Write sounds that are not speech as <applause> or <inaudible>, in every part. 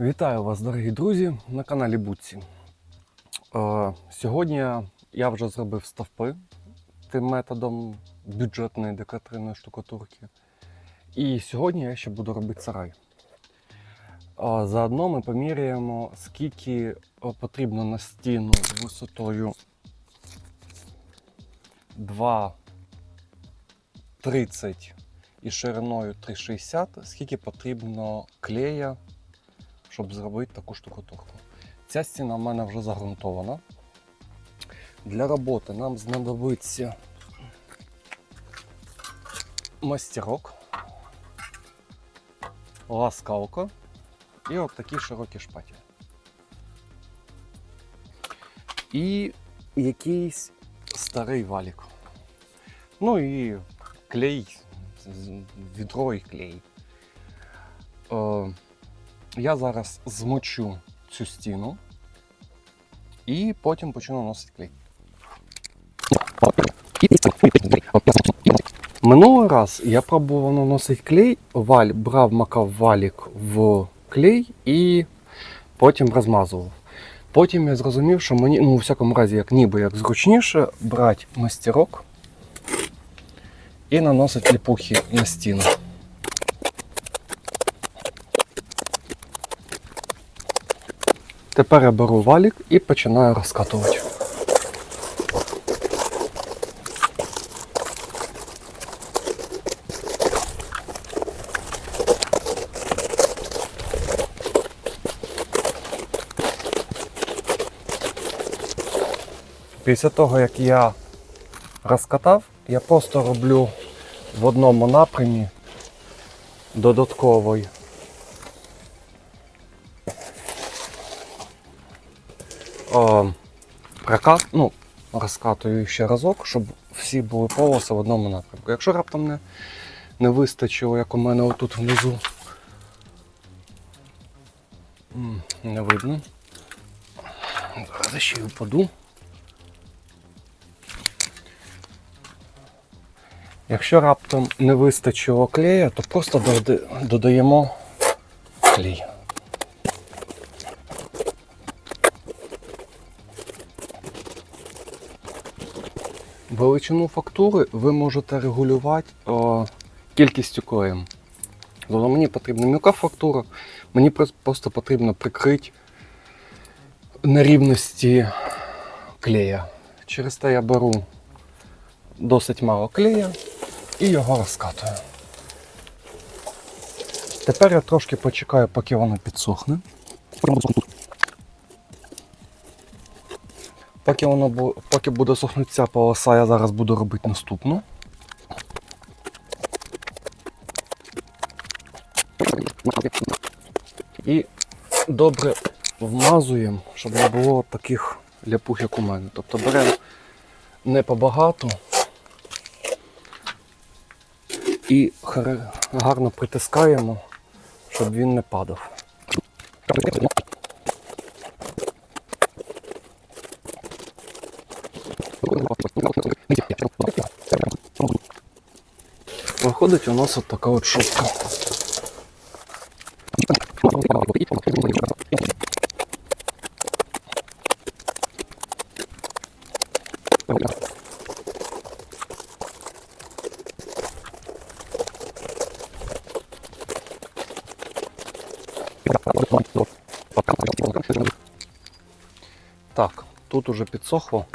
Вітаю вас, дорогі друзі, на каналі Буці. Е, сьогодні я вже зробив стовпи тим методом бюджетної декоративної штукатурки. І сьогодні я ще буду робити сарай. Е, заодно ми поміряємо, скільки е, потрібно на стіну висотою 2,30 і шириною 3,60, скільки потрібно клея щоб зробити таку штукатурку. Ця стіна в мене вже загрунтована. Для роботи нам знадобиться мастерок, ласкалка і от такі широкі шпатель. І якийсь старий валік. Ну і клей, відро і клей. Я зараз змочу цю стіну і потім почну наносити клей. Минулий раз я пробував наносити клей, валь, брав, макав валік в клей і потім розмазував. Потім я зрозумів, що мені, ну, у всякому разі, як ніби як зручніше, брати мастерок і наносити ліпухи на стіну. Тепер я беру валік і починаю розкатувати. Після того, як я розкатав, я просто роблю в одному напрямі додатковий о, прокат, ну, розкатую ще разок, щоб всі були полоси в одному напрямку. Якщо раптом не, не вистачило, як у мене отут внизу, не видно. Зараз ще й впаду. Якщо раптом не вистачило клея, то просто додаємо клей. Величину фактури ви можете регулювати о, кількістю клеєм. Тобто мені потрібна мілка фактура, мені просто потрібно прикрити нерівності клея. Через те я беру досить мало клея і його розкатую. Тепер я трошки почекаю, поки воно підсохне. Поки воно поки буде сохнути ця полоса, я зараз буду робити наступну. І добре вмазуємо, щоб не було таких ляпух, як у мене. Тобто беремо не побагато і гарно притискаємо, щоб він не падав. Виходить у нас от така от шутка. Так, тут уже підсохло.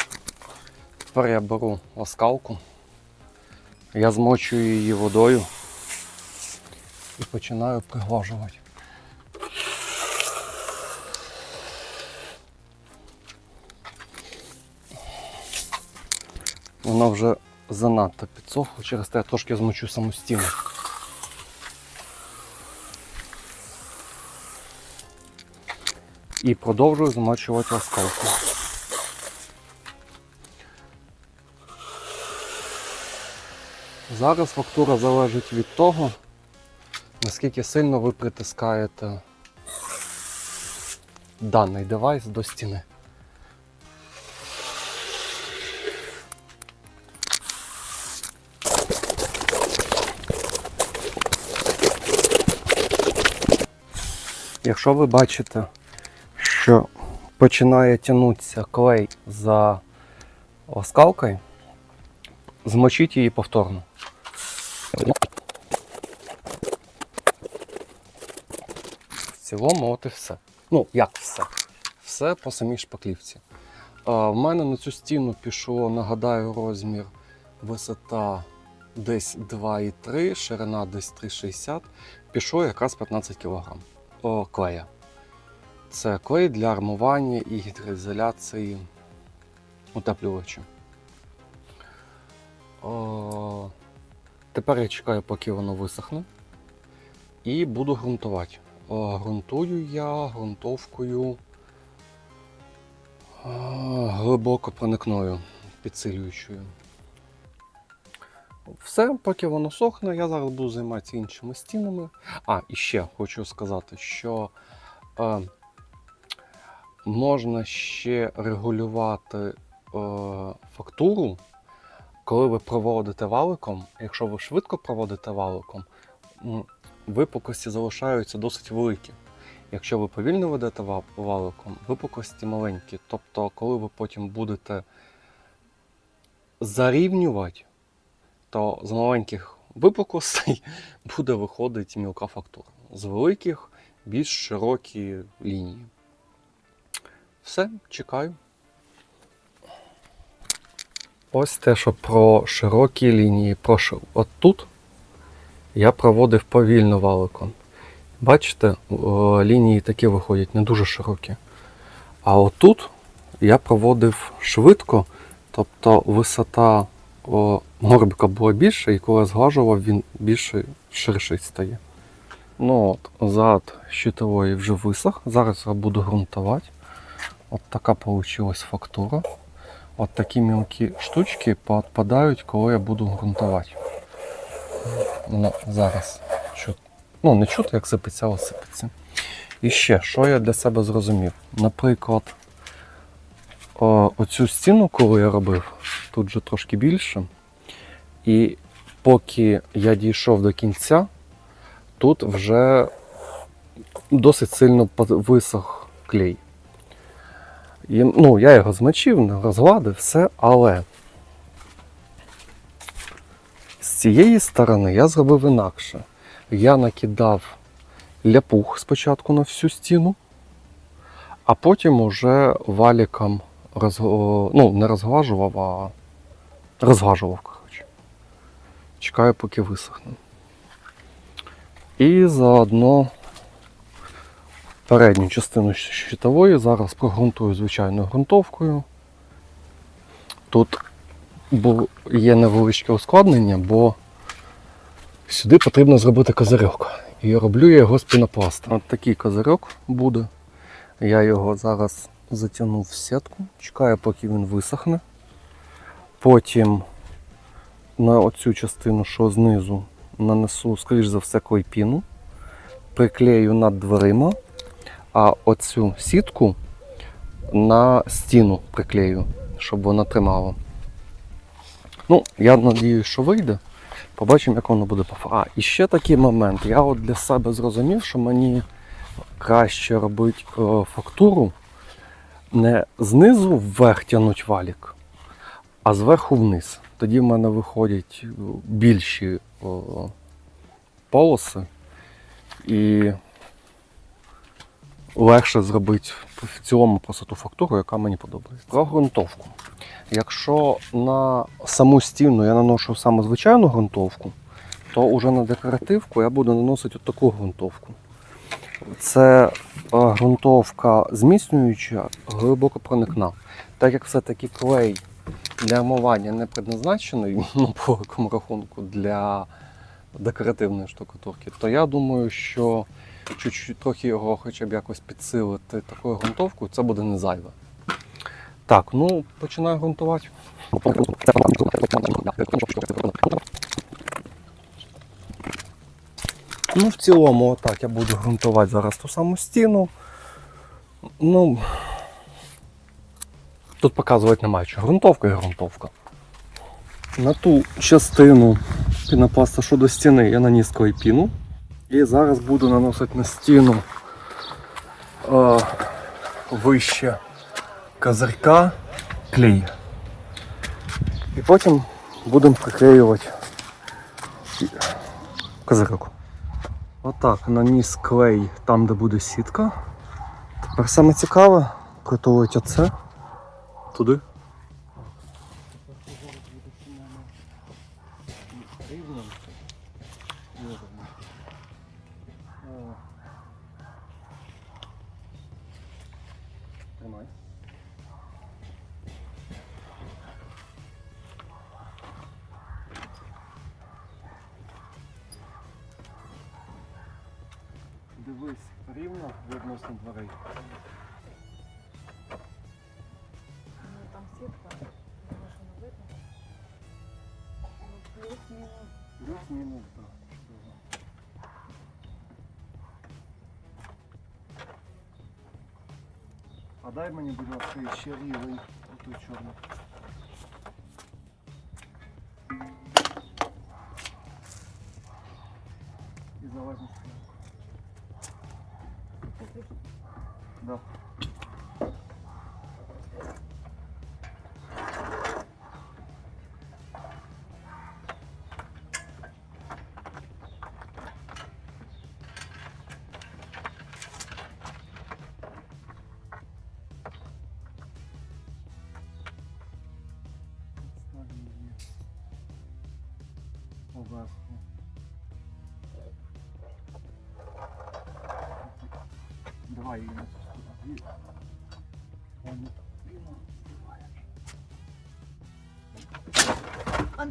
Тепер я беру ласкалку. Я змочую її водою і починаю приглажувати. Воно вже занадто підсохло, через те я трошки змочу саму стіну. І продовжую змочувати ласкалку. Зараз фактура залежить від того, наскільки сильно ви притискаєте даний девайс до стіни. Якщо ви бачите, що починає тягнутися клей за ласкалкою, змочіть її повторно. В цілому, от і все. Ну, як все? Все по самій шпаклівці. В мене на цю стіну пішло, нагадаю, розмір висота десь 2,3, ширина десь 3,60. Пішло якраз 15 кг клея. Це клей для армування і гідроізоляції утеплювачів. О, тепер я чекаю, поки воно висохне. І буду ґрунтувати. О, Ґрунтую я ґрунтовкою а, глибоко проникною, підсилюючою. Все, поки воно сохне, я зараз буду займатися іншими стінами. А, і ще хочу сказати, що е, можна ще регулювати е, фактуру, коли ви проводите валиком. Якщо ви швидко проводите валиком, випуклості залишаються досить великі. Якщо ви повільно ведете валиком, випуклості маленькі. Тобто, коли ви потім будете зарівнювати, то з маленьких випуклостей <laughs> буде виходити мілка фактура. З великих більш широкі лінії. Все, чекаю. Ось те, що про широкі лінії. Про ши- От тут я проводив повільно валиком. Бачите, лінії такі виходять не дуже широкі. А отут я проводив швидко, тобто висота горбика була більша, і коли я зглажував, він більше ширший стає. Ну от, зад щитової вже висох. Зараз я буду ґрунтувати. От така вийшла фактура. От такі мілкі штучки поотпадають, коли я буду ґрунтувати. Ну, зараз чути. Ну, не чути, як сипеться, а сипеться. І ще, що я для себе зрозумів? Наприклад, о, оцю стіну, коли я робив, тут же трошки більше. І поки я дійшов до кінця, тут вже досить сильно висох клей. І, ну, я його змочив, розгладив, все, але з цієї сторони я зробив інакше. Я накидав ляпух спочатку на всю стіну, а потім уже валіком роз... ну, не розглажував, а розглажував, коротше. Чекаю, поки висохне. І заодно передню частину щитової зараз прогрунтую звичайною ґрунтовкою. Тут є невеличке ускладнення, бо сюди потрібно зробити козирьок. І роблю я його з пінопласту. От такий козирьок буде. Я його зараз затягнув в сітку, чекаю, поки він висохне. Потім на оцю частину, що знизу, нанесу, скоріш за все, клейпіну, приклею над дверима, а оцю сітку на стіну приклею, щоб вона тримала. Ну, я сподіваюся, що вийде. Побачимо, як воно буде по А, і ще такий момент. Я от для себе зрозумів, що мені краще робити е, фактуру не знизу вверх тягнуть валік, а зверху вниз. Тоді в мене виходять е, більші о, полоси і легше зробити в цілому просто ту фактуру, яка мені подобається. Про ґрунтовку. Якщо на саму стіну я наношу саме звичайну ґрунтовку, то вже на декоративку я буду наносити от таку ґрунтовку. Це е, ґрунтовка зміцнююча, глибоко проникна. Так як все-таки клей для армування не предназначений, <laughs> ну, по великому рахунку, для декоративної штукатурки, то я думаю, що чуть-чуть трохи його хоча б якось підсилити такою ґрунтовкою, це буде не зайве. Так, ну починаю ґрунтувати. Ну, в цілому, отак я буду ґрунтувати зараз ту саму стіну. Ну, тут показувати немає що. Ґрунтовка і ґрунтовка. На ту частину пінопласта, що до стіни, я наніс клейпіну. І зараз буду наносити на стіну е, вище козирка клей. І потім будемо приклеювати козирок. Отак, наніс клей там, де буде сітка. Тепер саме цікаве притулити оце туди. Дивись рівно відносно дверей. Ну, там сетка, думаю, що не видно. Ну, плюс-мінус. Плюс-мінус, так. А дай мені, будь ласка, ще рівень оту чорну. Да. Ставлю. Давай її на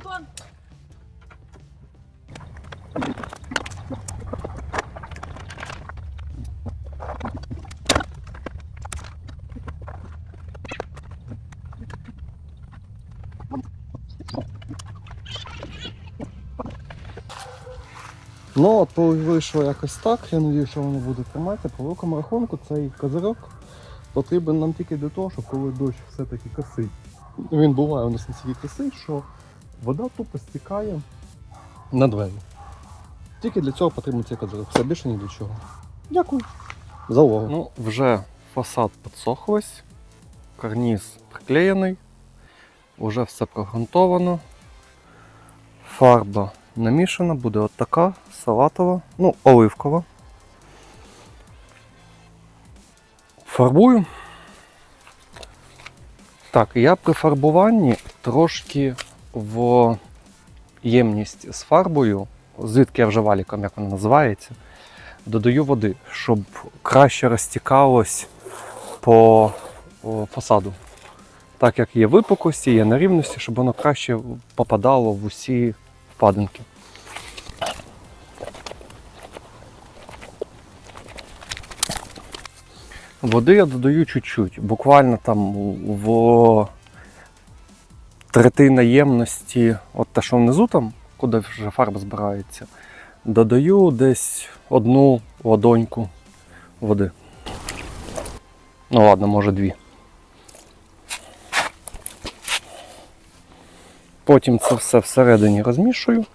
цю Ну, от вийшло якось так. Я надію, що воно буде тримати. По великому рахунку цей козирок потрібен нам тільки для того, щоб коли дощ все-таки косить. Він буває у нас настільки косий, що вода тупо стікає на двері. Тільки для цього потрібен цей козирок. Все більше ні для чого. Дякую за увагу. Ну, вже фасад підсох весь, карніз приклеєний, вже все прогрунтовано. Фарба намішана, буде от така салатова, ну, оливкова. Фарбую. Так, я при фарбуванні трошки в ємність з фарбою, звідки я вже валіком, як вона називається, додаю води, щоб краще розтікалось по фасаду. Так як є випуклості, є нерівності, щоб воно краще попадало в усі впадинки. Води я додаю чуть-чуть, буквально там в третина ємності, от те, що внизу там, куди вже фарба збирається, додаю десь одну ладоньку води. Ну ладно, може дві. Потім це все всередині розмішую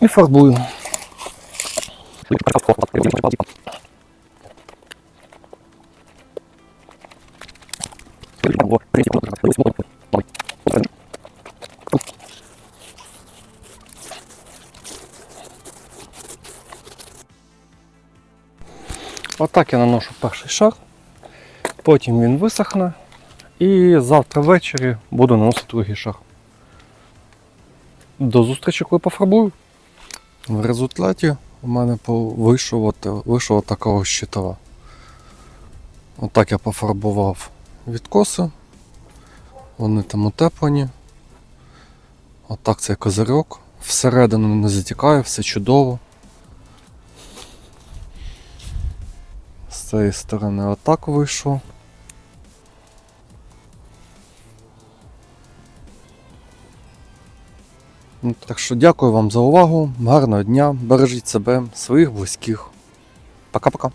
і фарбую. Отак я наношу перший шар, потім він висохне. І завтра ввечері буду наносити другий шар. До зустрічі, коли пофарбую. В результаті у мене вийшов, така ось щитова. Отак я пофарбував відкоси. Вони там утеплені. Отак цей козирьок. Всередину не затікає, все чудово. З цієї сторони отак вийшло. Так що дякую вам за увагу, гарного дня, бережіть себе, своїх близьких. Пока-пока.